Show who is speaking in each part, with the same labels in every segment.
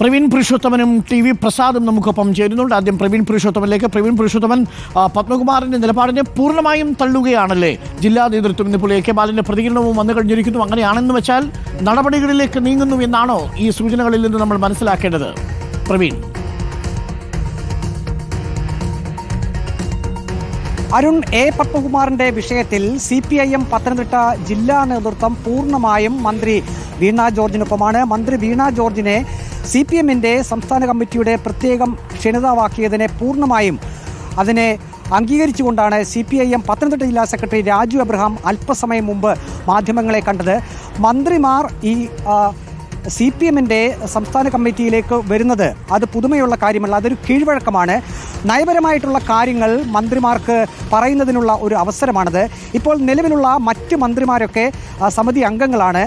Speaker 1: പ്രവീൺ പുരുഷോത്തമനും T V പ്രസാദും നമുക്കൊപ്പം ചേരുന്നുണ്ട്. ആദ്യം പ്രവീൺ പുരുഷോത്തമനിലേക്ക്. പ്രവീൺ പുരുഷോത്തമൻ പത്മകുമാറിന്റെ നിലപാടിനെ പൂർണമായും തള്ളുകയാണല്ലേ? ജില്ലാ നേതൃത്വം ഇന്നിപ്പോൾ എ കെ ബാലിന്റെ പ്രതികരണവും വന്നു കഴിഞ്ഞിരിക്കുന്നു. അങ്ങനെയാണെന്ന് വെച്ചാൽ നടപടികളിലേക്ക് നീങ്ങുന്നു എന്നാണോ ഈ സൂചനകളിൽ നിന്ന് നമ്മൾ മനസ്സിലാക്കേണ്ടത്? പ്രവീൺ.
Speaker 2: അരുൺ എ. പത്മകുമാറിന്റെ വിഷയത്തിൽ C P I M Pathanamthitta ജില്ലാ നേതൃത്വം പൂർണമായും മന്ത്രി വീണ ജോർജിനൊപ്പമാണ്. മന്ത്രി വീണ ജോർജിനെ സി പി എമ്മിന്റെ സംസ്ഥാന കമ്മിറ്റിയുടെ പ്രത്യേകം ക്ഷണിതാവാക്കിയതിനെ പൂർണമായും അതിനെ അംഗീകരിച്ചുകൊണ്ടാണ് C P I M Pathanamthitta ജില്ലാ സെക്രട്ടറി രാജു അബ്രഹാം അല്പസമയം മുമ്പ് മാധ്യമങ്ങളെ കണ്ടത്. മന്ത്രിമാർ ഈ സി പി എമ്മിന്റെ സംസ്ഥാന കമ്മിറ്റിയിലേക്ക് വരുന്നത് അത് പുതുമയുള്ള കാര്യമല്ല അതൊരു കീഴ്വഴക്കമാണ്. നയപരമായിട്ടുള്ള കാര്യങ്ങൾ മന്ത്രിമാർക്ക് പറയുന്നതിനുള്ള ഒരു അവസരമാണത്. ഇപ്പോൾ നിലവിലുള്ള മറ്റ് മന്ത്രിമാരൊക്കെ സമിതി അംഗങ്ങളാണ്.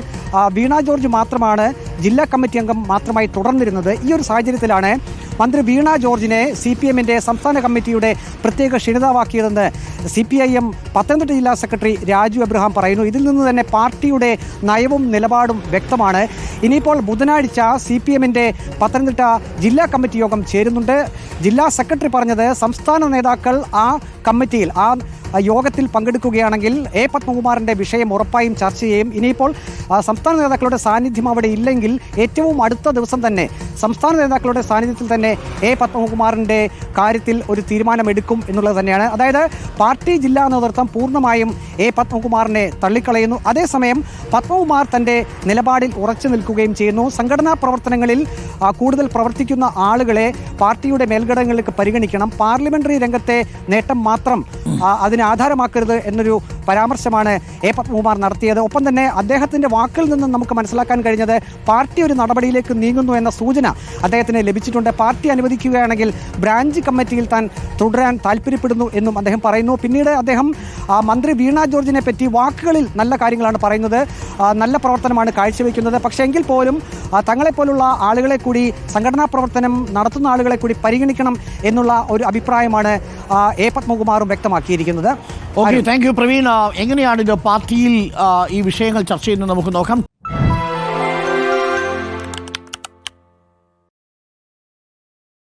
Speaker 2: വീണ ജോർജ് മാത്രമാണ് ജില്ലാ കമ്മിറ്റി അംഗം മാത്രമായി തുടർന്നിരുന്നത്. ഈ ഒരു സാഹചര്യത്തിലാണ് മന്ത്രി വീണ ജോർജിനെ സി പി എമ്മിന്റെ സംസ്ഥാന കമ്മിറ്റിയുടെ പ്രത്യേക ക്ഷണിതാവാക്കിയതെന്ന് C P I M Pathanamthitta ജില്ലാ സെക്രട്ടറി രാജു അബ്രഹാം പറയുന്നു. ഇതിൽ നിന്ന് തന്നെ പാർട്ടിയുടെ നയവും നിലപാടും വ്യക്തമാണ്. ഇനിയിപ്പോൾ ബുധനാഴ്ച സി പി എമ്മിന്റെ പത്തനംതിട്ട ജില്ലാ കമ്മിറ്റി യോഗം ചേരുന്നുണ്ട്. ജില്ലാ സെക്രട്ടറി പറഞ്ഞത് സംസ്ഥാന നേതാക്കൾ ആ കമ്മിറ്റിയിൽ ആ യോഗത്തിൽ പങ്കെടുക്കുകയാണെങ്കിൽ എ പത്മകുമാറിന്റെ വിഷയം ഉറപ്പായും ചർച്ച ചെയ്യും. ഇനിയിപ്പോൾ സംസ്ഥാന നേതാക്കളുടെ സാന്നിധ്യം അവിടെ ഇല്ലെങ്കിൽ ഏറ്റവും അടുത്ത ദിവസം തന്നെ സംസ്ഥാന നേതാക്കളുടെ സാന്നിധ്യത്തിൽ തന്നെ എ പത്മകുമാറിന്റെ കാര്യത്തിൽ ഒരു തീരുമാനമെടുക്കും എന്നുള്ളത് തന്നെയാണ്. അതായത് പാർട്ടി ജില്ലാ നേതൃത്വം പൂർണമായും എ പത്മകുമാറിനെ തള്ളിക്കളയുന്നു. അതേസമയം പത്മകുമാർ തന്റെ നിലപാടിൽ ഉറച്ചു നിൽക്കുകയും ചെയ്യുന്നു. സംഘടനാ പ്രവർത്തനങ്ങളിൽ കൂടുതൽ പ്രവർത്തിക്കുന്ന ആളുകളെ പാർട്ടിയുടെ മേൽഘടകങ്ങളിലേക്ക് പരിഗണിക്കണം. പാർലമെന്ററി രംഗത്തെ നേട്ടം മാത്രം ആ, അതിനെ ആധാരമാക്കരുത് എന്നൊരു പരാമർശമാണ് എ പത്മകുമാർ നടത്തിയത്. ഒപ്പം തന്നെ അദ്ദേഹത്തിന്റെ വാക്കിൽ നിന്നും നമുക്ക് മനസ്സിലാക്കാൻ കഴിഞ്ഞത് പാർട്ടി ഒരു നടപടിയിലേക്ക് നീങ്ങുന്നു എന്ന സൂചന അദ്ദേഹത്തിന് ലഭിച്ചിട്ടുണ്ട്. പാർട്ടി അനുവദിക്കുകയാണെങ്കിൽ ബ്രാഞ്ച് കമ്മിറ്റിയിൽ താൻ തുടരാൻ താല്പര്യപ്പെടുന്നു എന്നും അദ്ദേഹം പറയുന്നു. പിന്നീട് അദ്ദേഹം മന്ത്രി വീണ ജോർജിനെ പറ്റി വാക്കുകളിൽ നല്ല കാര്യങ്ങളാണ് പറയുന്നത്. നല്ല പ്രവർത്തനമാണ് കാഴ്ചവെക്കുന്നത്. പക്ഷേ എങ്കിൽ പോലും തങ്ങളെപ്പോലുള്ള ആളുകളെ കൂടി സംഘടനാ പ്രവർത്തനം നടത്തുന്ന ആളുകളെ കൂടി പരിഗണിക്കണം എന്നുള്ള ഒരു അഭിപ്രായമാണ് എ പത്മകുമാറും വ്യക്തമാക്കിയിരിക്കുന്നത്.
Speaker 1: ഓക്കെ താങ്ക് യു പ്രവീൺ എങ്ങനെയാണ് ഇത് പാർട്ടിയിൽ ഈ വിഷയങ്ങൾ ചർച്ച ചെയ്യുന്നത്? നമുക്ക് നോക്കാം.